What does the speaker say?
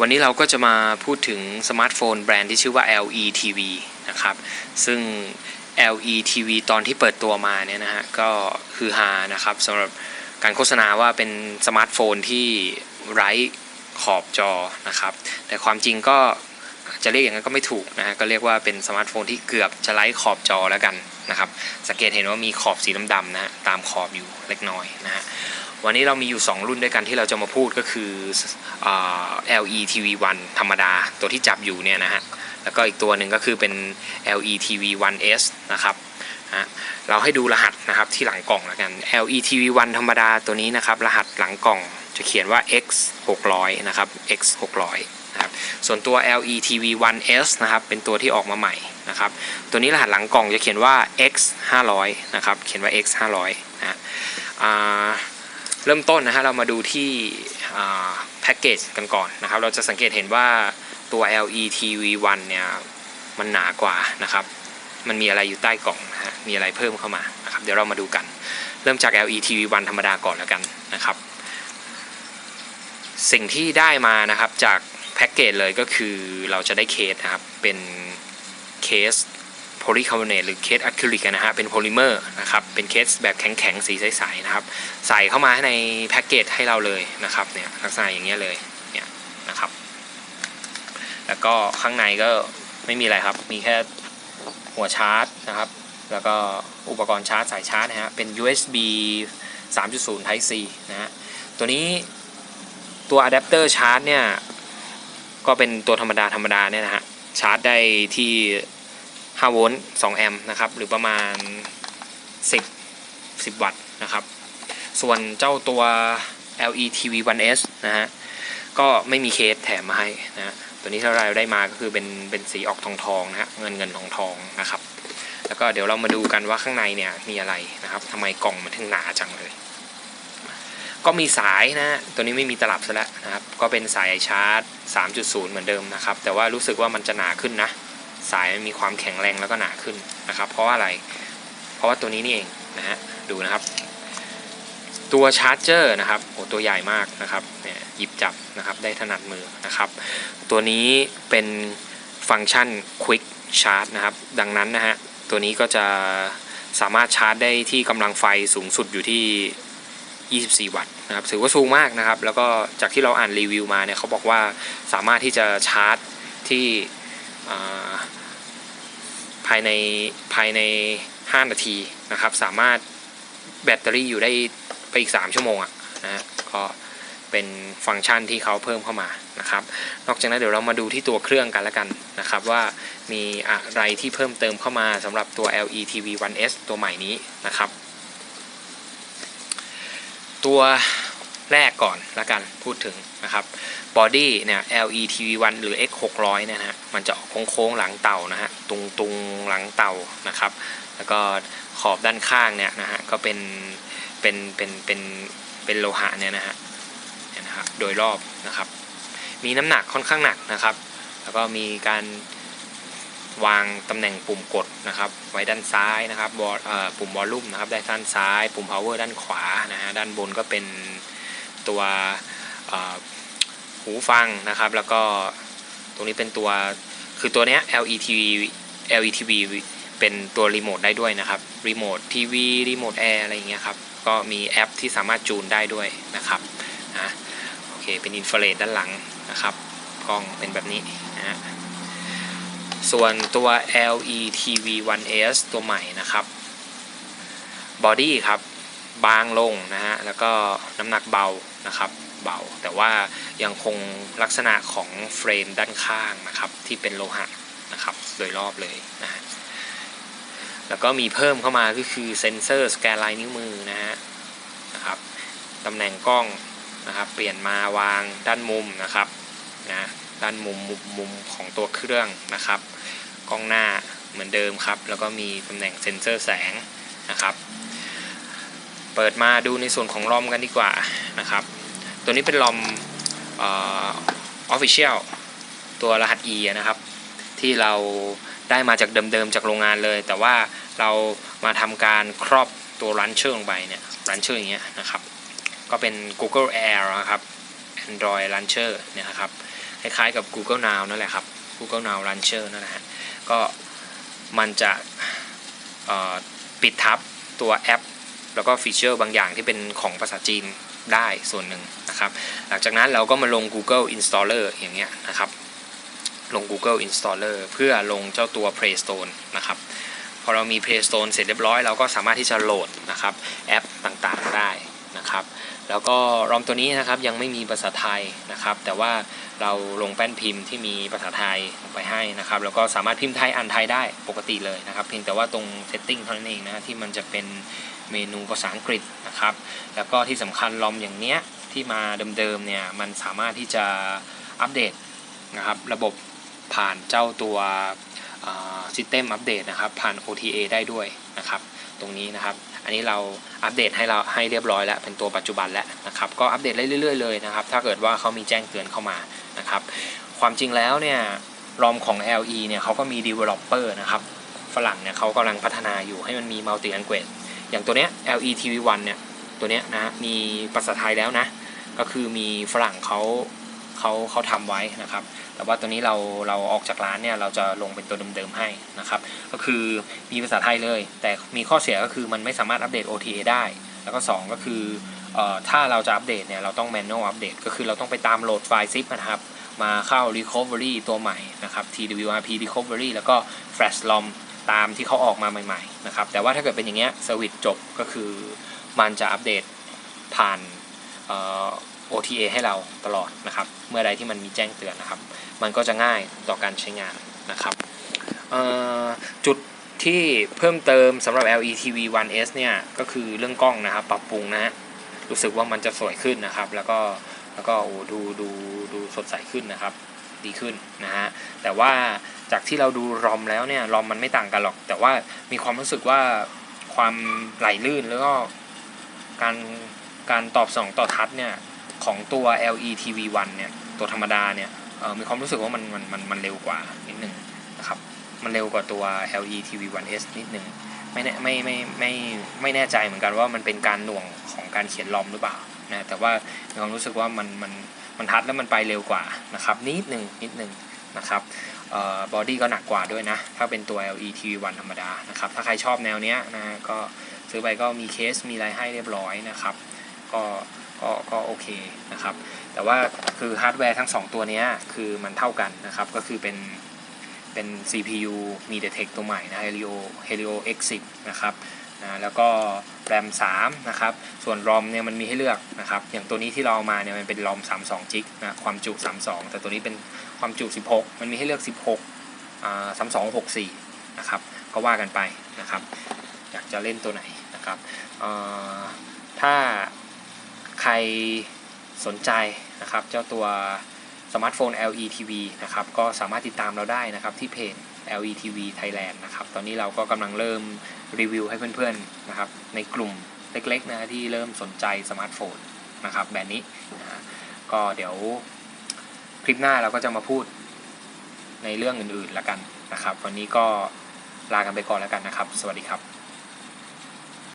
วันนี้เราก็จะมาพูดถึงสมาร์ทโฟนแบรนด์ที่ชื่อว่า LE TV นะครับ ซึ่ง LE TV ตอนที่เปิดตัวมาเนี่ยนะฮะก็คือฮานะครับสำหรับการโฆษณาว่าเป็นสมาร์ทโฟนที่ไร้ขอบจอนะครับ แต่ความจริงก็จะเรียกอย่างนั้นก็ไม่ถูกนะฮะก็เรียกว่าเป็นสมาร์ทโฟนที่เกือบจะไร้ขอบจอแล้วกันนะครับ สังเกตเห็นว่ามีขอบสีดำๆนะฮะตามขอบอยู่เล็กน้อยนะฮะ วันนี้เรามีอยู่ 2 รุ่นด้วยกันที่เราจะมาพูดก็คืออ LE TV 1 ธรรมดาตัวที่จับอยู่เนี่ยนะฮะแล้วก็อีกตัวหนึ่งก็คือเป็น LE TV 1S นะครับเราให้ดูรหัสนะครับที่หลังกล่องแล้วกัน LE TV 1 ธรรมดาตัวนี้นะครับรหัสหลังกล่องจะเขียนว่า X 600นะครับ X 600นะครับส่วนตัว LE TV 1S นะครับเป็นตัวที่ออกมาใหม่นะครับตัวนี้รหัสหลังกล่องจะเขียนว่า X 500นะครับเขียนว่า X 500นะฮะอ่า เริ่มต้นนะฮะเรามาดูที่แพ็กเกจกันก่อนนะครับ เราจะสังเกตเห็นว่าตัว LE TV 1 เนี่ยมันหนากว่านะครับ มันมีอะไรอยู่ใต้กล่องนะฮะมีอะไรเพิ่มเข้ามานะครับเดี๋ยวเรามาดูกัน เริ่มจาก LE TV 1 ธรรมดาก่อนแล้วกันนะครับ สิ่งที่ได้มานะครับจากแพ็กเกจเลยก็คือเราจะได้เคสนะครับเป็นเคส โพลีคาร์บอเนตหรือเคสอะคริลิกนะฮะเป็นโพลิเมอร์นะครับเป็นเคสแบบแข็งๆ สีใสๆนะครับใส่เข้ามาในแพ็กเกจให้เราเลยนะครับเนี่ยลักษณะอย่างเงี้ยเลยเนี่ยนะครับแล้วก็ข้างในก็ไม่มีอะไรครับมีแค่หัวชาร์จนะครับแล้วก็อุปกรณ์ชาร์จสายชาร์จนะฮะเป็น USB 3.0 Type C นะฮะตัวนี้ตัวอะแดปเตอร์ชาร์จเนี่ยก็เป็นตัวธรรมดาธรรมดาเนี่ยนะฮะชาร์จได้ที่ 5โวลต์2แอมป์นะครับ หรือประมาณ 10 10 วัตต์นะครับ ส่วนเจ้าตัว LE TV 1S นะฮะ ก็ไม่มีเคสแถมมาให้นะฮะตัวนี้ที่เราได้มาก็คือเป็นเป็นสีออกทองทองนะฮะ เงินเงินทองทองนะครับ แล้วก็เดี๋ยวเรามาดูกันว่าข้างในเนี่ยมีอะไรนะครับทำไมกล่องมันถึงหนาจังเลย ก็มีสายนะฮะตัวนี้ไม่มีตลับซะแล้วนะครับ ก็เป็นสายชาร์จ 3.0 เหมือนเดิมนะครับ แต่ว่ารู้สึกว่ามันจะหนาขึ้นนะ สายมันมีความแข็งแรงแล้วก็หนาขึ้นนะครับ เพราะว่าอะไร เพราะว่าตัวนี้นี่เองนะฮะดูนะครับ ตัวชาร์จเจอร์นะครับโอ้ตัวใหญ่มากนะครับเนี่ยหยิบจับนะครับได้ถนัดมือนะครับ ตัวนี้เป็นฟังก์ชัน Quick Charge นะครับ ดังนั้นนะฮะตัวนี้ก็จะสามารถชาร์จได้ที่กำลังไฟสูงสุดอยู่ที่ 24 วัตต์นะครับถือว่าสูงมากนะครับ แล้วก็จากที่เราอ่านรีวิวมาเนี่ยเขาบอกว่าสามารถที่จะชาร์จที่ ภายในภายใน 5 นาทีนะครับ สามารถแบตเตอรี่อยู่ได้ไปอีก 3 ชั่วโมงอะนะฮะก็เป็นฟังก์ชันที่เขาเพิ่มเข้ามานะครับ นอกจากนั้นเดี๋ยวเรามาดูที่ตัวเครื่องกันล้วกันนะครับ ว่ามีอะไรที่เพิ่มเติมเข้ามาสำหรับตัว LE TV 1S ตัวใหม่นี้นะครับ ตัว แรกก่อนละกันพูดถึงนะครับบอดี้เนี่ย LE TV 1 หรือ X 600เนี่ยนะฮะมันจะออกโค้งๆหลังเต่านะฮะตุงตุงหลังเต่านะครับ แล้วก็ขอบด้านข้างเนี่ยนะฮะก็เป็นเป็นเป็นเป็นเป็นโลหะเนี่ยนะฮะนะครับโดยรอบนะครับ มีน้ำหนักค่อนข้างหนักนะครับ แล้วก็มีการวางตำแหน่งปุ่มกดนะครับไว้ด้านซ้ายนะครับบอปุ่มวอลลุ่มนะครับด้านซ้าย ปุ่ม power ด้านขวานะฮะด้านบนก็เป็น ตัวหูฟังนะครับ แล้วก็ตรงนี้เป็นตัวคือตัวเนี้ย LETV LETV เป็นตัวรีโมทได้ด้วยนะครับรีโมททีวีรีโมทแอร์อะไรอย่างเงี้ยครับ ก็มีแอปที่สามารถจูนได้ด้วยนะครับนะโอเคเป็นอินฟราเรดด้านหลังนะครับกล้องเป็นแบบนี้นะฮะส่วนตัว LETV 1S ตัวใหม่นะครับบอดี้ครับบางลงนะฮะแล้วก็น้ำหนักเบา นะครับเบาแต่ว่ายังคงลักษณะของเฟรมด้านข้างนะครับที่เป็นโลหะนะครับโดยรอบเลยนะฮะแล้วก็มีเพิ่มเข้ามาก็คือเซ็นเซอร์สแกนลายนิ้วมือนะฮะนะครับตำแหน่งกล้องนะครับเปลี่ยนมาวางด้านมุมนะครับนะด้านมุมมุมมุมของตัวเครื่องนะครับ กล้องหน้าเหมือนเดิมครับ แล้วก็มีตำแหน่งเซ็นเซอร์แสงนะครับ เปิดมาดูในส่วนของลอมกันดีกว่านะครับ ตัวนี้เป็นลอมออฟฟิเชียลตัวรหัส E นะครับ ที่เราได้มาจากเดิมๆจากโรงงานเลย แต่ว่าเรามาทำการครอบตัวรันเชอร์ลงไปเนี่ยรันเชอร์อย่างเงี้ยนะครับ ก็เป็น Google Air นะครับ Android Launcher เนี่ยนะครับคล้ายๆกับ Google Now นั่นแหละครับ Google Now Launcher นั่นแหละก็มันจะปิดทับตัวแอป แล้วก็ฟีเจอร์บางอย่างที่เป็นของภาษาจีน ได้ส่วนหนึ่งนะครับ หลังจากนั้นเราก็มาลง Google Installer อย่างเงี้ยนะครับลง Google Installer เพื่อลงเจ้าตัว Play Store นะครับพอเรามี Play Store เสร็จเรียบร้อยเราก็สามารถที่จะโหลดนะครับแอปต่างๆได้นะครับ แล้วก็รอมตัวนี้นะครับยังไม่มีภาษาไทยนะครับ แต่ว่าเราลงแป้นพิมพ์ที่มีภาษาไทยลงไปให้นะครับ แล้วก็สามารถพิมพ์ไทยอ่านไทยได้ปกติเลยนะครับ เพียงแต่ว่าตรงเซตติ้งเท่านั้นเองนะที่มันจะเป็นเมนูภาษาอังกฤษนะครับ แล้วก็ที่สำคัญลอมอย่างเนี้ยที่มาเดิมๆเนี่ยมันสามารถที่จะอัปเดตนะครับ ระบบผ่านเจ้าตัวซิสเต็มอัปเดตนะครับ ผ่าน OTA ได้ด้วยนะครับ ตรงนี้นะครับ อันนี้เราอัปเดตให้เราให้เรียบร้อยแล้วเป็นตัวปัจจุบันแล้วนะครับก็อัปเดตเรื่อยๆเลยนะครับถ้าเกิดว่าเขามีแจ้งเตือนเข้ามานะครับความจริงแล้วเนี่ยรอมของ LE เนี่ยเขาก็มี developer นะครับฝรั่งเนี่ยเขากำลังพัฒนาอยู่ให้มันมี multi language อย่างตัวเนี้ย LE TV1 เนี่ยตัวเนี้ยนะมีภาษาไทยแล้วนะก็คือมีฝรั่งเขา เขาเขาทำไว้นะครับ แต่ว่าตัวนี้เราเราออกจากร้านเนี่ยเราจะลงเป็นตัวเดิมๆให้นะครับ ก็คือมีภาษาไทยเลย แต่มีข้อเสียก็คือมันไม่สามารถอัปเดต OTA ได้ แล้วก็ 2 ก็คืออถ้าเราจะอัปเดตเนี่ยเราต้อง manual อัปเดตก็คือเราต้องไปตามโหลดไฟล์ zip นะครับมาเข้า recovery ตัวใหม่นะครับ TWRP recovery แล้วก็ flash ROM ตามที่เขาออกมาใหม่ๆนะครับ แต่ว่าถ้าเกิดเป็นอย่างเงี้ยสวิตจบก็คือมันจะอัปเดตผ่าน OTA ให้เราตลอดนะครับ เมื่อใดที่มันมีแจ้งเตือนนะครับ มันก็จะง่ายต่อการใช้งานนะครับจุดที่เพิ่มเติมสำหรับ LE TV 1S เนี่ย ก็คือเรื่องกล้องนะครับ ปรับปรุงนะฮะรู้สึกว่ามันจะสวยขึ้นนะครับ แล้วก็แล้วก็โอ้ดูดูดูสดใสขึ้นนะครับ ดีขึ้นนะฮะแต่ว่าจากที่เราดูรอมแล้วเนี่ยรอมมันไม่ต่างกันหรอก แต่ว่ามีความรู้สึกว่าความไหลลื่นแล้วก็การการตอบสนองต่อทัชเนี่ย ของตัว LE TV 1 เนี่ยตัวธรรมดาเนี่ยมีความรู้สึกว่ามันมันมันมันเร็วกว่านิดนึงนะครับมันเร็วกว่าตัว LE TV 1S นิดนึงไม่แน่ไม่ไม่ไม่ไม่แน่ใจเหมือนกันว่ามันเป็นการหน่วงของการเขียนลอมหรือเปล่านะแต่ว่ามีความรู้สึกว่ามันมันมันทัดแล้วมันไปเร็วกว่านะครับนิดหนึ่งนิดหนึ่งนะครับบอดี้ก็หนักกว่าด้วยนะ ถ้าเป็นตัว LE TV 1 ธรรมดานะครับ ถ้าใครชอบแนวเนี้ยนะก็ซื้อไปก็มีเคสมีอะไรให้เรียบร้อยนะครับ ก็ ก็ก็โอเคนะครับ แต่ว่าคือฮาร์ดแวร์ทั้ง 2 ตัวนี้คือมันเท่ากันนะครับ ก็คือเป็นเป็น CPU MediaTek ตัวใหม่นะ Helio Helio X10 นะครับนะแล้วก็ RAM 3นะครับ ส่วน ROM เนี่ยมันมีให้เลือกนะครับ อย่างตัวนี้ที่เราเอามาเนี่ยมันเป็น ROM 32 g b นะ ความจุ 32 แต่ตัวนี้เป็นความจุ 16 มันมีให้เลือก 16อ่า32 64 นะครับ ก็ว่ากันไปนะครับ อยากจะเล่นตัวไหนนะครับถ้า รสนใจนะครับ เจ้าตัวสมาร์ทโฟน LE TV นะครับ ก็สามารถติดตามเราได้นะครับที่เพจ LE TV Thailand นะครับ ตอนนี้เราก็กำลังเริ่มรีวิวให้เพื่อนๆนะครับ ในกลุ่มเล็กๆนะที่เริ่มสนใจสมาร์ทโฟนนะครับแบบนี้นะก็เดี๋ยวคลิปหน้าเราก็จะมาพูดในเรื่องอื่นๆแล้วกันนะครับ วันนี้ก็ลากันไปก่อนแล้วกันนะครับ สวัสดีครับ